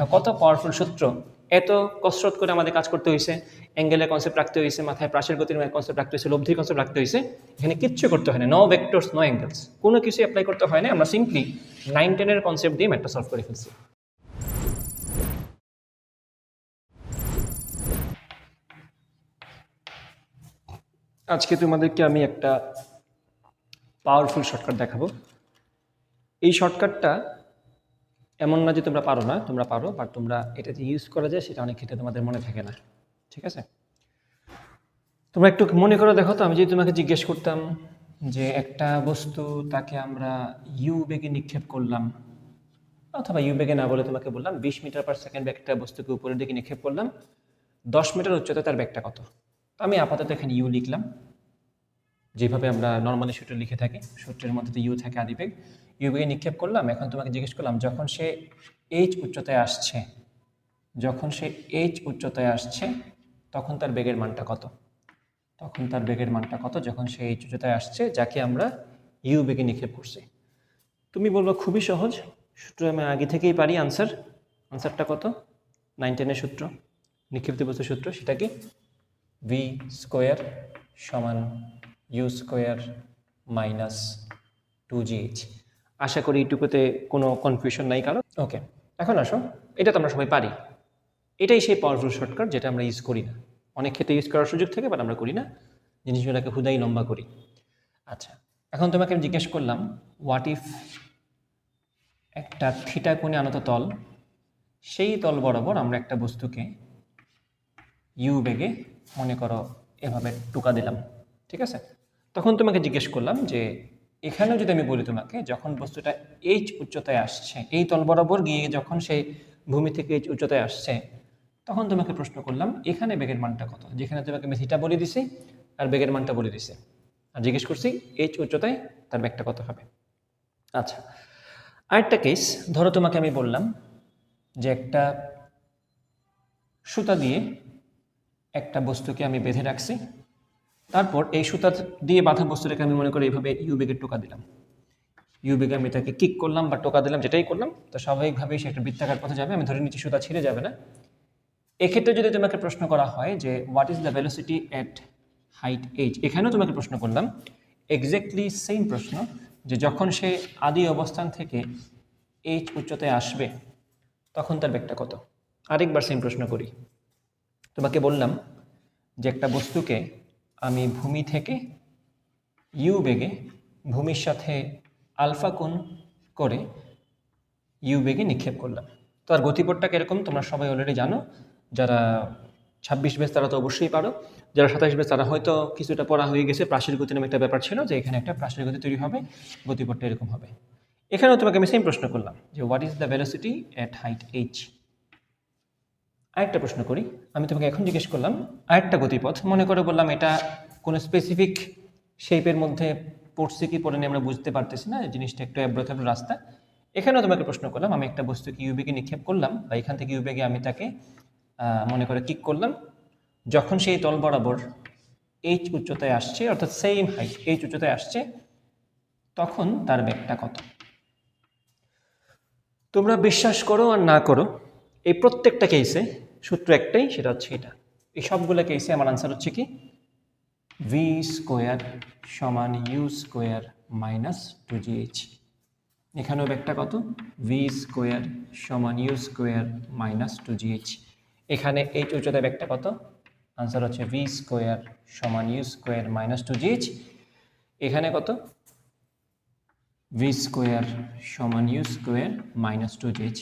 দেখো, কত পাওয়ারফুল সূত্র। এত কসরত করে আমাদের কাজ করতে হয়েছে অ্যাঙ্গেলের কনসেপ্ট রাখতে হয়েছে মাথায় প্রাসের গতির কনসেপ্ট রাখতে হয়েছে লব্ধির কনসেপ্ট রাখতে হয়েছে এখানে কিচ্ছু করতে হয় না নো ভেক্টরস নো অ্যাঙ্গেলস কোনো কিছু অ্যাপ্লাই করতে হয় না, আমরা সিম্পলি নাইন টেনের কনসেপ্ট দিয়ে ম্যাটটা সলভ করে ফেলছি। আজকে তোমাদেরকে আমি একটা পাওয়ারফুল শর্টকাট দেখাবো। এই শর্টকাটটা এমন না যে তোমরা পারো না, তোমরা পারো বাট তোমরা এটা যে ইউজ করা যায় সেটা অনেক ক্ষেত্রে তোমাদের মনে থাকে না। ঠিক আছে? তোমরা একটু মনে করে দেখো তো, আমি যদি তোমাকে জিজ্ঞেস করতাম যে একটা বস্তু তাকে আমরা ইউ বেগে নিক্ষেপ করলাম, অথবা ইউ বেগে না বলে তোমাকে বললাম, বিশ মিটার পার সেকেন্ড একটা বস্তুকে উপরের দিকে নিক্ষেপ করলাম, দশ মিটার উচ্চতা তার ব্যাগটা কত? আমি আপাতত এখানে ইউ লিখলাম। যেভাবে আমরা নর্মালি সূত্র লিখে থাকি, সূত্রের মধ্যে তো ইউ থাকে আদিবেগ। ইউ বেগে নিক্ষেপ করলাম, এখন তোমাকে জিজ্ঞেস করলাম, যখন সে এইচ উচ্চতায় আসছে, যখন সে এইচ উচ্চতায় আসছে, তখন তার বেগের মানটা কত? তখন তার বেগের মানটা কত যখন সে এইচ উচ্চতায় আসছে, যাকে আমরা ইউ বেগে নিক্ষেপ করছি? তুমি বলব খুবই সহজ, সূত্র আমি আগে থেকেই পারি আনসার আনসারটা কত? নাইন টেনের সূত্র। নিক্ষিপ্ত বস্তু সূত্র সেটা কি ভি স্কোয়ার সমান U square minus two GH আশা করি এইটুকুতে কোনো কনফিউশন নাই কারও। ওকে এখন আসো। এটা তো আমরা সবাই পারি। এটাই সেই পাওয়ারফুল শর্টকাট যেটা আমরা ইউজ করি না। অনেক ক্ষেত্রে ইউজ করার সুযোগ থাকে বাট আমরা করি না। জিনিসগুলোকে হুদাই লম্বা করি। আচ্ছা এখন তোমাকে আমি জিজ্ঞেস করলাম হোয়াট ইফ একটা থিটা কোণে আনত তল সেই তল বরাবর আমরা একটা বস্তুকে ইউ বেগে মনে করো এভাবে টুকা দিলাম। ঠিক আছে? তখন তোমাকে জিজ্ঞেস করলাম যে, এখানেও যদি আমি বলি তোমাকে, যখন বস্তুটা এইচ উচ্চতায় আসছে, এই তল বরাবর গিয়ে যখন সেই ভূমি থেকে এইচ উচ্চতায় আসছে, তখন তোমাকে প্রশ্ন করলাম, এখানে বেগের মানটা কত? যেখানে তোমাকে আমি থিটা বলে দিছি আর বেগের মানটা বলে দিছি। আর জিজ্ঞেস করছি এইচ উচ্চতায় তার বেগটা কত হবে? আচ্ছা আরেকটা কেস ধরো তোমাকে আমি বললাম যে একটা সুতা দিয়ে একটা বস্তুকে আমি বেঁধে রাখছি তারপর এই সুতা দিয়ে বাঁধা বস্তুটাকে আমি মনে করি এইভাবে ইউবেগের টোকা দিলাম। ইউবেগে আমি তাকে কিক করলাম বা টোকা দিলাম, যেটাই করলাম, তো স্বাভাবিকভাবেই সে একটা বৃত্তাকার পথে যাবে। আমি ধরে নিচ্ছি সুতা ছিঁড়ে যাবে না। এক্ষেত্রে যদি তোমাকে প্রশ্ন করা হয় যে what is the velocity at height H এখানেও তোমাকে প্রশ্ন করলাম। এক্স্যাক্টলি সেম প্রশ্ন, যে যখন সে আদি অবস্থান থেকে এইচ উচ্চতায় আসবে, তখন তার ব্যাগটা কত? আরেকবার সেম প্রশ্ন করি। তোমাকে বললাম যে একটা বস্তুকে আমি ভূমি থেকে ইউ বেগে ভূমির সাথে আলফা কোণ করে ইউ বেগে নিক্ষেপ করলাম। তো আর গতিপথটা কীরকম তোমরা সবাই অলরেডি জানো। যারা ছাব্বিশ বেস তারা তো অবশ্যই পারো। যারা সাতাশ বেস তারা হয়তো কিছুটা পড়া হয়ে গেছে। প্রাচীর গতি নামে একটা ব্যাপার ছিল যে এখানে একটা প্রাচীর গতি তৈরি হবে, গতিপথটা এরকম হবে। এখানেও তোমাকে আমি সেম প্রশ্ন করলাম যে what is the velocity at height H আরেকটা প্রশ্ন করি। আমি তোমাকে এখন জিজ্ঞেস করলাম, আরেকটা গতিপথ। মনে করে বললাম এটা কোনো স্পেসিফিক শেপের মধ্যে পড়ছে কি পড়েনি আমরা বুঝতে পারতেছি না, জিনিসটা একটু অ্যাব্রোথেব্রো রাস্তা। এখানেও তোমাকে প্রশ্ন করলাম, আমি একটা বস্তুকে ইউবেগে নিক্ষেপ করলাম বা এখান থেকে ইউবেগে আমি তাকে মনে করে কিক করলাম। যখন সেই তল বরাবর এইচ উচ্চতায় আসছে, অর্থাৎ সেম হাইট এইচ উচ্চতায় আসছে, তখন তার ব্যাগটা কত? তোমরা বিশ্বাস করো আর না করো এই প্রত্যেকটা কেসে সূত্র একটাই, সেটা হচ্ছে এটা। এই সবগুলো কেসে আমার আনসার হচ্ছে কি? ভি স্কোয়ার সমান U square minus two GH এখানেও ব্যাগটা কত? ভি স্কোয়ার সমান U square minus two GH এখানে এইচ উচ্চতায় ব্যাগটা কত? আনসার হচ্ছে ভি স্কোয়ার সমান U square minus two GH এখানে কত? ভি স্কোয়ার সমান U square minus two GH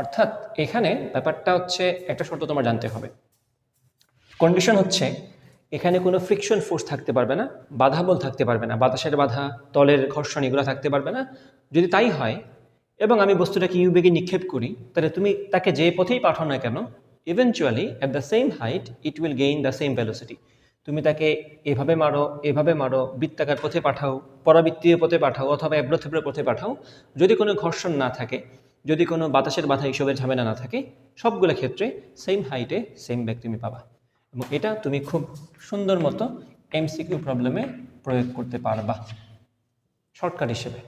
অর্থাৎ এখানে ব্যাপারটা হচ্ছে একটা শর্ত তোমার জানতে হবে। কন্ডিশন হচ্ছে এখানে কোনো ফ্রিকশন ফোর্স থাকতে পারবে না, বাধা বল থাকতে পারবে না, বাতাসের বাধা, তলের ঘর্ষণ এগুলো থাকতে পারবে না। যদি তাই হয় এবং আমি বস্তুটাকে ইউবেগে নিক্ষেপ করি, তাহলে তুমি তাকে যে পথেই পাঠাও না কেন eventually at the same height it will gain the same velocity তুমি তাকে এভাবে মারো এভাবে মারো, বৃত্তাকার পথে পাঠাও, পরাবৃত্তীয় পথে পাঠাও অথবা অ্যাব্রোথেব্র পথে পাঠাও। যদি কোনো ঘর্ষণ না থাকে যদি কোনো বাতাসের বাধা হিসেবে ঝামেলা না থাকে, সবগুলো ক্ষেত্রে সেম হাইটে সেম ব্যাগ তুমি পাবা। এবং এটা তুমি খুব সুন্দর মতো এমসিকিউ প্রবলেমে প্রয়োগ করতে পারবা। শর্টকাট হিসেবে।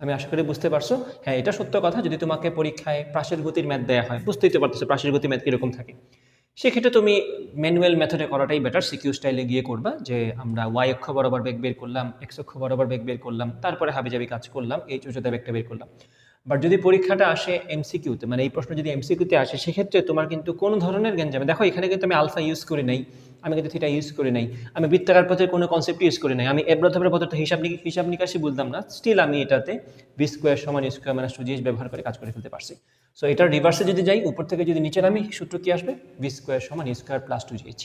আমি আশা করি বুঝতে পারছ? হ্যাঁ এটা সত্য কথা। যদি তোমাকে পরীক্ষায় প্রাসের গতির ম্যাথ দেওয়া হয়, বুঝতেই তো পারতেছো প্রাসের গতি ম্যাথ কীরকম থাকে। সেক্ষেত্রে তুমি ম্যানুয়াল মেথডে করাটাই বেটার সিকিউ স্টাইলে গিয়ে করবা যে আমরা ওয়াই অক্ষ বরাবর বেগ বের করলাম এক্স অক্ষ বরাবর বেগ বের করলাম, তারপরে হাবিজাবি কাজ করলাম এই উচ্চতা বেগটা বের করলাম। বাট যদি পরীক্ষাটা আসে এমসিকিউতে মানে এই প্রশ্ন যদি এমসিকিউতে আসে, সেক্ষেত্রে তোমার কিন্তু কোনো ধরনের জ্ঞান যাবে দেখো, এখানে কিন্তু আমি আলফা ইউজ করি নাই, আমি কিন্তু থিটা ইউজ করি নাই, আমি বৃত্তাকার পথের কোনো কনসেপ্ট ইউজ করি নাই, আমি এব্রথমের পথের হিসাব নিক- হিসাব নিকাশি বলতাম না স্টিল আমি এটাতে বি স্কোয়ার সমান স্কোয়ার মানে সুজিএস ব্যবহার করে কাজ করে ফেলতে পারছি। সো এটার রিভার্সে যদি যাই, উপর থেকে যদি নিচে নামি, সূত্র কি আসবে? বি স্কোয়ার সমান স্কোয়ার প্লাস টু জিএইচ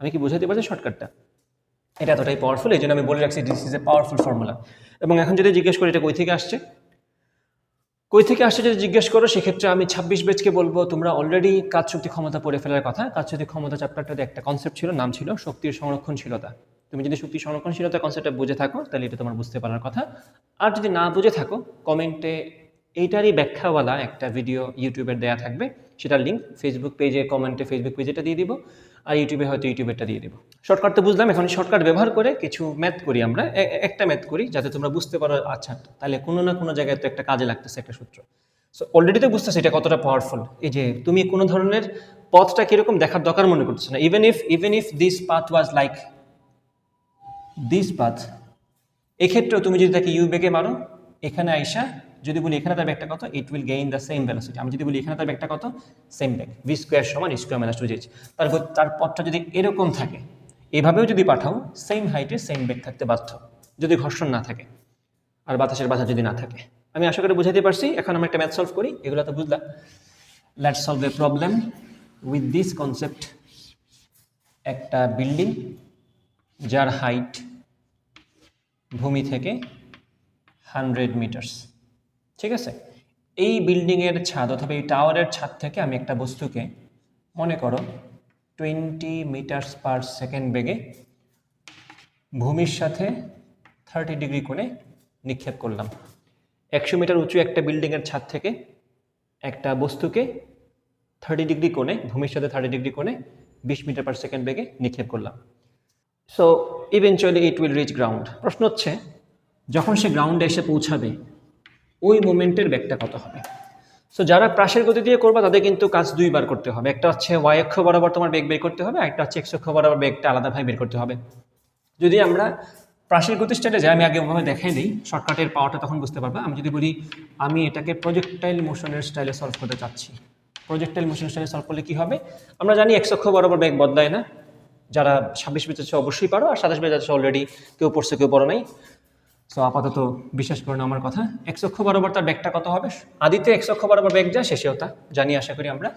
আমি কি বোঝাতে পারছি শর্টকাটটা এটা এতটাই পাওয়ারফুল এই জন্য আমি বলে রাখছি this is a powerful formula এবং এখন যদি জিজ্ঞেস করি, এটা কই থেকে আসছে? কই থেকে আসছে যদি জিজ্ঞেস করো, সেক্ষেত্রে আমি ছাব্বিশ বেজকে বলব, তোমরা অলরেডি কাজ শক্তি ক্ষমতা পড়ে ফেলার কথা। কাজ শক্তি ক্ষমতা চ্যাপ্টারটাতে একটা কনসেপ্ট ছিল, নাম ছিল শক্তির সংরক্ষণশীলতা। তুমি যদি শক্তি সংরক্ষণশীলতা কনসেপ্টটা বুঝে থাকো, তাহলে এটা তোমার বুঝতে পারার কথা। আর যদি না বুঝে থাকো কমেন্টে এইটারই ব্যাখ্যাওয়ালা একটা ভিডিও ইউটিউবের দেয়া থাকবে। সেটার লিঙ্ক ফেসবুক পেজে কমেন্টে ফেসবুক পেজেটা দিয়ে দিব, আর ইউটিউবে হয়তো ইউটিউবেরটা দিয়ে দিব। শর্টকাট তো বুঝলাম, এখন শর্টকাট ব্যবহার করে কিছু ম্যাথ করি আমরা একটা ম্যাথ করি, যাতে তোমরা বুঝতে পারো আচ্ছা তাহলে কোনো না কোনো জায়গায় তো একটা কাজে লাগতেছে একটা সূত্র। সো অলরেডি তো বুঝতেছে এটা কতটা পাওয়ারফুল এই যে, তুমি কোনো ধরনের পথটা কীরকম দেখার দরকার মনে করতেছো না। Even if even if this path was like this path এক্ষেত্রেও তুমি যদি তাকে ইউ বেগে মারো, এখানে আইসা যদি বলি এখানে তার ব্যাগটা কত? It will gain the same velocity আমি যদি বলি এখানে তার ব্যাগটা কত? সেম ব্যাগ ভি স্কোয়ার সমান স্কোয়ার মাইনাস টু জেচ তার তার পথটা যদি এরকম থাকে, এভাবেও যদি পাঠাও সেম হাইটে সেম ব্যাগ থাকতে বাধ্য, যদি ঘর্ষণ না থাকে আর বাতাসের বাধা যদি না থাকে। আমি আশা করি বুঝাতে পারছি, এখন আমরা একটা ম্যাথ সলভ করি, এগুলো তো বুঝলাম। Let solve a problem with this concept একটা বিল্ডিং যার হাইট ভূমি থেকে হান্ড্রেড মিটার্স ঠিক আছে? এই বিল্ডিংয়ের ছাদ অথবা এই টাওয়ারের ছাদ থেকে আমি একটা বস্তুকে, মনে করো টোয়েন্টি মিটার্স পার সেকেন্ড বেগে ভূমির সাথে থার্টি ডিগ্রি কোণে নিক্ষেপ করলাম। একশো মিটার উঁচু একটা বিল্ডিংয়ের ছাদ থেকে একটা বস্তুকে থার্টি ডিগ্রি কোণে, ভূমির সাথে থার্টি ডিগ্রি কোণে বিশ মিটার পার সেকেন্ড বেগে নিক্ষেপ করলাম। So eventually it will reach ground প্রশ্ন হচ্ছে, যখন সে গ্রাউন্ডে এসে পৌঁছাবে ওই মোমেন্টের ব্যাগটা কত হবে? সো যারা প্রাসের গতি দিয়ে করবা, তাদের কিন্তু কাজ দুইবার করতে হবে। একটা হচ্ছে ওয়াই অক্ষ বরাবর তোমার বেগ বের করতে হবে একটা হচ্ছে এক্স অক্ষ বরাবর বেগটা আলাদাভাবে বের করতে হবে। যদি আমরা প্রাসের গতি স্টাইলে যাই, আমি আগে ওভাবে দেখাই দিই শর্টকাটের পাওয়ারটা তখন বুঝতে পারবা। আমি যদি বলি, আমি এটাকে প্রজেক্টাইল মোশনের স্টাইলে সলভ করতে চাচ্ছি। প্রজেক্টাইল মোশন স্টাইলে সলভ করলে কী হবে? আমরা জানি এক্স অক্ষ বরাবর বেগ বদলায় না। যারা ছাব্বিশ বেঁচেছে অবশ্যই পারো, আর সাতাশ বেঁচেছে অলরেডি কেউ পড়ছে, কেউ পড়ো নাই। সো আপাতত বিশ্বাস করে না আমার কথা। এক্স অক্ষ বরাবর তার ব্যাগটা কত হবে? আদিতে এক্স অক্ষ বরাবর ব্যাগ যা শেষেও তা। জানি, আশা করি আমরা।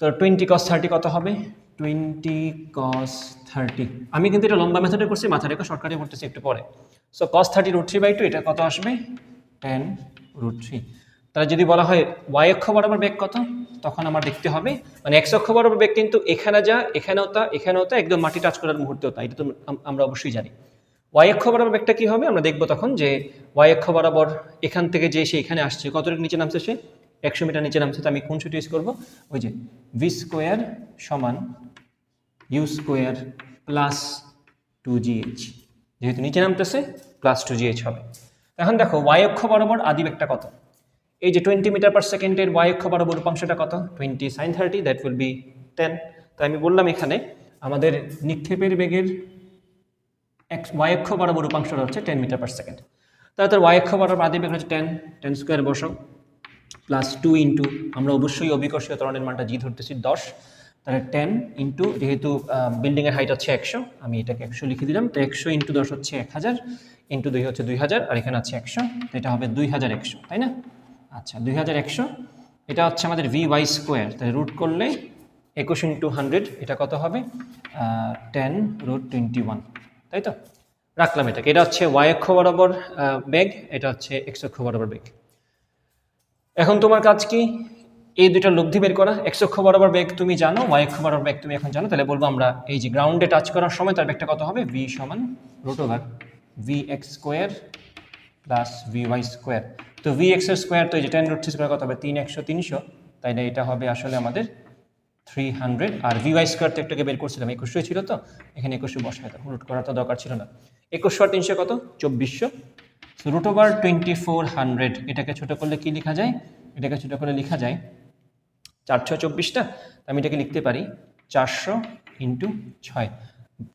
তো টোয়েন্টি কস থার্টি কত হবে? টোয়েন্টি কস থার্টি আমি কিন্তু এটা লম্বা মেথডে করছি মাথা রেখে শর্টকাটে করতেছি একটু পরে। So cos thirty root three by two এটা কত আসবে? টেন রুট থ্রি তাহলে যদি বলা হয় ওয়াই অক্ষ বরাবর বেগ কত, তখন আমার দেখতে হবে। মানে এক্স অক্ষ বরাবর বেগ কিন্তু এখানে যা, এখানেও তা এখানেও তা, একদম মাটি টাচ করার মুহূর্তেও তা। এটা তো আমরা অবশ্যই জানি। ওয়াই বরাবর বেগটা কী হবে? আমরা দেখব তখন যে ওয়াই বরাবর এখান থেকে যে সে এখানে আসছে কতটুকু নিচে নামছে সে? একশো মিটার নিচে নামছে, তো আমি কোন সুটি ইউজ করব? ওই যে ভি স্কোয়ার সমান U square plus two GH যেহেতু নিচে নামতেছে প্লাস টু জিএইচ হবে। এখন দেখো ওয়াই অক্ষ বরাবর আদি বেগটা কত? এই যে টোয়েন্টি মিটার পার সেকেন্ডের ওয়াই বরাবর উপাংশটা কত? Twenty sine thirty that will be ten তো আমি বললাম এখানে আমাদের নিক্ষেপের বেগের এক্স ওয়াই অক্ষ বরাবর উপাংশটা হচ্ছে টেন মিটার পার সেকেন্ড তাহলে তার ওয়াই অক্ষ বরাবর আদি বেগ হচ্ছে টেন টেন স্কোয়ার বসো প্লাস টু ইন্টু আমরা অবশ্যই অভিকর্ষীয় ত্বরণের মানটা জি ধরতেছি দশ, তাহলে টেন ইন্টু যেহেতু বিল্ডিংয়ের হাইট হচ্ছে একশো, আমি এটাকে একশো লিখে দিলাম, তো একশো ইন্টু দশ হচ্ছে এক হাজার ইন্টু দুই হচ্ছে দুই হাজার, আর এখানে আছে একশো, তো এটা হবে দুই হাজার একশো, তাই না? আচ্ছা দুই হাজার একশো, এটা হচ্ছে আমাদের ভি ওয়াই স্কোয়ার তাহলে রুট করলে একুশ ইন্টু হান্ড্রেড এটা কত হবে? টেন রুট টোয়েন্টি ওয়ান তাই তো রাখলাম এটাকে। এটা হচ্ছে ওয়াই অক্ষ বরাবর বেগ, এটা হচ্ছে এক্স অক্ষ বরাবর বেগ। এখন তোমার কাজ কি? এই দুইটা লব্ধি বের করা। এক্স অক্ষ বরাবর বেগ তুমি জানো ওয়াই অক্ষ বরাবর বেগ তুমি এখন জানো। তাহলে বলব আমরা এই যে গ্রাউন্ডে টাচ করার সময় তার বেগটা কত হবে? ভি সমান root over V X square plus V Y square তো ভি এক্স স্কোয়ার তো এই যে টেন রুট থ্রি স্কোয়ার কত হবে? তিন একশো তিনশো। তাই এটা হবে আসলে আমাদের থ্রি হান্ড্রেড আর ভি ওয়াই স্কোয়ার তো একটাকে বের করছিলাম একুশশো ছিল তো, এখানে একুশশো বসায় তো রুট করার তো দরকার ছিল না। একুশশো আর তিনশো কত? চব্বিশশো। So root over twenty four hundred এটাকে ছোটো করলে কি লেখা যায়? এটাকে ছোটো করে লেখা যায় চারশো চব্বিশটা আমি এটাকে লিখতে পারি চারশো ইন্টু ছয়।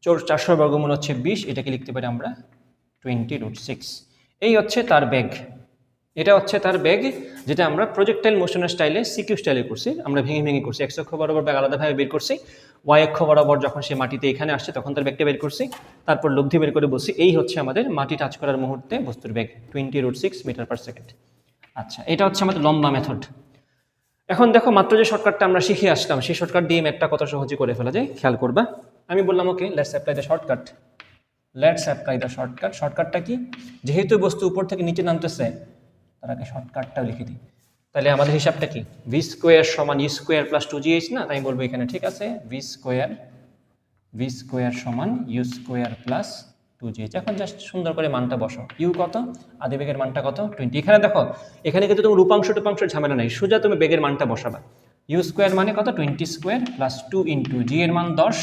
চোর চারশো বর্গমূল হচ্ছে বিশ, এটাকে লিখতে পারি আমরা টোয়েন্টি রুট সিক্স এই হচ্ছে তার ব্যাগ এটা হচ্ছে তার ব্যাগ যেটা আমরা প্রজেক্টাইল মোশনের স্টাইলে সিকিউ স্টাইলে করছি। আমরা ভেঙে ভেঙে করছি। এক্স অক্ষ বরাবর ব্যাগ আলাদাভাবে বের করছি। ওয়াই অক্ষ বরাবর যখন সে মাটিতে এখানে আসছে, তখন তার ব্যাগটা বের করছি। তারপর লব্ধি বের করে বসছি এই হচ্ছে আমাদের মাটি টাচ করার মুহূর্তে বস্তুর bag twenty root six metre per second আচ্ছা এটা হচ্ছে আমাদের লম্বা মেথড এখন দেখো, মাত্র যে শর্টকাটটা আমরা শিখে আসলাম, সেই শর্টকাট দিয়ে ম্যাথটা কত সহজে করে ফেলা যায়, খেয়াল করবা। আমি বললাম okay let's apply the shortcut let's apply the shortcut শর্টকাটটা কি? যেহেতু বস্তু উপর থেকে নিচে নামতেছে তার আগে শর্টকাটটাও লিখে দিই। তাহলে আমাদের হিসাবটা কি? ভি স্কোয়ার সমান U square plus two GH না? তাই বলব এখানে ঠিক আছে ভি স্কোয়ার ভি স্কোয়ার সমান U square plus two GH এখন জাস্ট সুন্দর করে মানটা বসো ইউ কত? আদি বেগের মানটা কত? টোয়েন্টি এখানে দেখো, এখানে কিন্তু তুমি রূপাংশ টুপাংশের ঝামেলা নেই, সোজা তুমি বেগের মানটা বসাবা। ইউ স্কোয়ার মানে কত? Twenty square plus two into G এর মান দশ।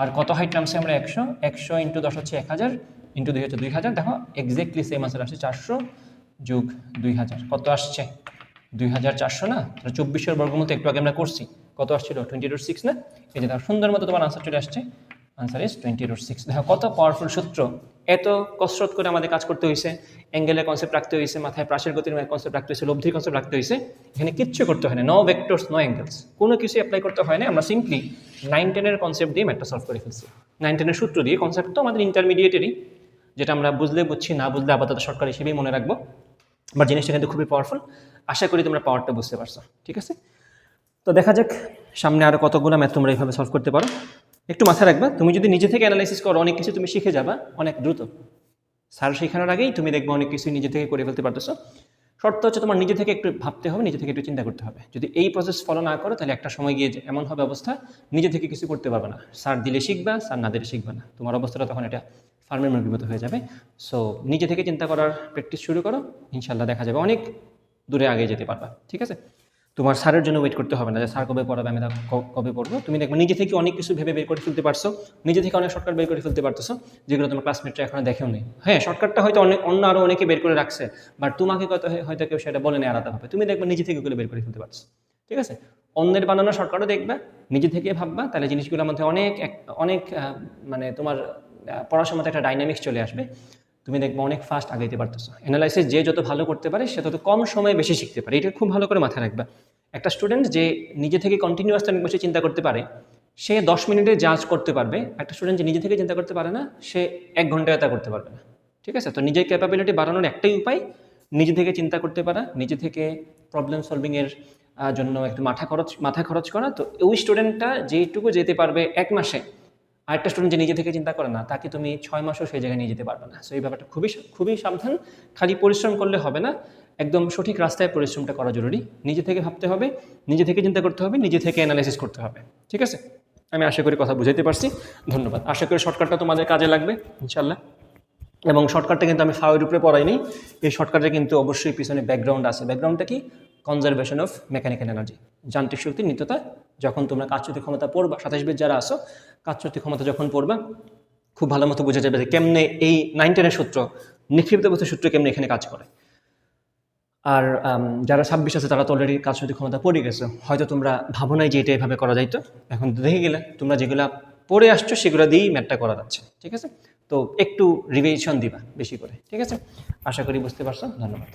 আর কত হাইট নামছে আমরা একশো? একশো ইন্টু দশ হচ্ছে এক হাজার ইন্টু দুই হচ্ছে দুই হাজার। দেখো এক্স্যাক্টলি সেম আনসার আসছে চারশো। যোগ দুই হাজার। কত আসছে? দুই হাজার চারশো না? তাহলে চব্বিশের বর্গমূল তো একটু আগে আমরা করছি। কত আসছিল? টোয়েন্টি রুট সিক্স না? এই যে দেখো সুন্দর মতো তোমার আনসার চলে আসছে। Answer is twenty root six দেখো, কত পাওয়ারফুল সূত্র। এত কসরত করে আমাদের কাজ করতে হয়েছে অ্যাঙ্গেলের কনসেপ্ট রাখতে হয়েছে মাথায় প্রাচের গতির কনসেপ্ট রাখতে হয়েছে লব্ধির কনসেপ্ট রাখতে হয়েছে এখানে কিচ্ছু করতে হয় না। নো ভেক্টরস নো অ্যাঙ্গেলস কোনো কিছু অ্যাপ্লাই করতে হয় না। আমরা সিম্পলি নাইন টেনের কনসেপ্ট দিয়ে ম্যাটটা সলভ করে ফেলছি। নাইন টেনের সূত্র দিয়ে কনসেপ্ট তো আমাদের ইন্টারমিডিয়েটেরই যেটা আমরা বুঝলে বুঝছি, না বুঝলে আপাতত সরকার হিসেবেই মনে রাখব। বাট জিনিসটা কিন্তু খুবই পাওয়ারফুল আশা করি তোমরা পাওয়ারটা বুঝতে পারছ, ঠিক আছে? তো দেখা যাক, সামনে আরও কতগুলো ম্যাথ তোমরা এইভাবে সলভ করতে পারো। একটু মাথায় রাখবা, তুমি যদি নিজে থেকে অ্যানালাইসিস করো, অনেক কিছু তুমি শিখে যাবা, অনেক দ্রুত। স্যার শেখানোর আগেই তুমি দেখবে অনেক কিছু নিজে থেকে করে ফেলতে পারতেছো। শর্ত হচ্ছে তোমার নিজে থেকে একটু ভাবতে হবে, নিজে থেকে একটু চিন্তা করতে হবে। যদি এই প্রসেস ফলো না করো, তাহলে একটা সময় গিয়ে এমন হবে অবস্থা, নিজে থেকে কিছু করতে পারবে না। স্যার দিলে শিখবা, স্যার না দিলে শিখবে না। তোমার অবস্থাটা তখন এটা ফার্মের মুরগির মতো হয়ে যাবে। সো নিজে থেকে চিন্তা করার প্র্যাকটিস শুরু করো ইনশাল্লাহ দেখা যাবে অনেক দূরে আগে যেতে পারবা, ঠিক আছে? তোমার স্যারের জন্য ওয়েট করতে হবে না, যে স্যার কবে পড়াবে, আমি কবে পড়ব। তুমি দেখবে নিজে থেকে অনেক কিছু ভেবে বের করে ফেলতে পারছ, নিজে থেকে অনেক শর্টকাট বের করে ফেলতে পারতেছো, যেগুলো তোমার ক্লাসমেটরা এখনও দেখেও নেই। হ্যাঁ শর্টকাটটা হয়তো অনেক অন্য আরও অনেকে বের করে রাখছে বাট তোমাকে কত হয়তো কেউ সেটা বলে নেই আলাদাভাবে তুমি দেখবে নিজে থেকে ওগুলো বের করে ফেলতে পারছ, ঠিক আছে? অন্যের বানানো শর্টকাটও দেখবে, নিজে থেকে ভাববা, তাহলে জিনিসগুলোর মধ্যে অনেক অনেক মানে তোমার পড়াশোনার মধ্যে একটা ডাইনামিক্স চলে আসবে। তুমি দেখবে অনেক ফাস্ট আগাইতে পারতেছো। অ্যানালাইসিস যে যত ভালো করতে পারে, সে তত কম সময়ে বেশি শিখতে পারে। এটা খুব ভালো করে মাথায় রাখবা। একটা স্টুডেন্ট যে নিজে থেকে কন্টিনিউয়াস অনেক বেশি চিন্তা করতে পারে, সে দশ মিনিটে জাজ করতে পারবে। একটা স্টুডেন্ট যে নিজে থেকে চিন্তা করতে পারে না, সে এক ঘন্টায় তা করতে পারবে না। ঠিক আছে? তো নিজের ক্যাপাবিলিটি বাড়ানোর একটাই উপায়, নিজে থেকে চিন্তা করতে পারা, নিজে থেকে প্রবলেম সলভিংয়ের জন্য একটু মাথা খরচ মাথা খরচ করা। তো ওই স্টুডেন্টটা যেইটুকু যেতে পারবে এক মাসে আরেকটা স্টুডেন্ট যে নিজে থেকে চিন্তা করে না, তাকে তুমি ছয় মাসও সেই জায়গায় নিয়ে যেতে পারবে না। সো এই ব্যাপারটা খুবই খুবই সাবধান। খালি পরিশ্রম করলে হবে না। একদম সঠিক রাস্তায় পরিশ্রমটা করা জরুরি। নিজে থেকে ভাবতে হবে, নিজে থেকে চিন্তা করতে হবে, নিজে থেকে অ্যানালাইসিস করতে হবে। ঠিক আছে? আমি আশা করি কথা বুঝাইতে পারছি। ধন্যবাদ। আশা করি শর্টকাটটা তোমাদের কাজে লাগবে ইনশাল্লাহ এবং শর্টকাটটা কিন্তু আমি ফাওয়ের উপরে পড়াইনি। এই শর্টকাটে কিন্তু অবশ্যই পিছনে ব্যাকগ্রাউন্ড আছে। ব্যাকগ্রাউন্ডটা কি? কনজারভেশন অফ মেকানিক্যাল এনার্জি যান্ত্রিক শক্তির নিত্যতা যখন তোমরা কাজচ্যুতি ক্ষমতা পড়বা, সাতাশ বেদ যারা আসো কাজচ্যুতি ক্ষমতা যখন পড়বা, খুব ভালো মতো বোঝা যাবে যে কেমনে এই নাইন টেনের সূত্র, নিক্ষিপ্ত বস্তুর সূত্র কেমনে এখানে কাজ করে। আর যারা ছাব্বিশ আছে, তারা তো অলরেডি কাজচ্যুতি ক্ষমতা পড়ে গেছে। হয়তো তোমরা ভাবো নাই যে এটা এভাবে করা যাইতো। এখন দেখে গেলে, তোমরা যেগুলা পড়ে আসছো, সেগুলো দিয়েই ম্যাটটা করা যাচ্ছে, ঠিক আছে? তো একটু রিভিশন দিবা, বেশি করে, ঠিক আছে? আশা করি বুঝতে পারছ, ধন্যবাদ।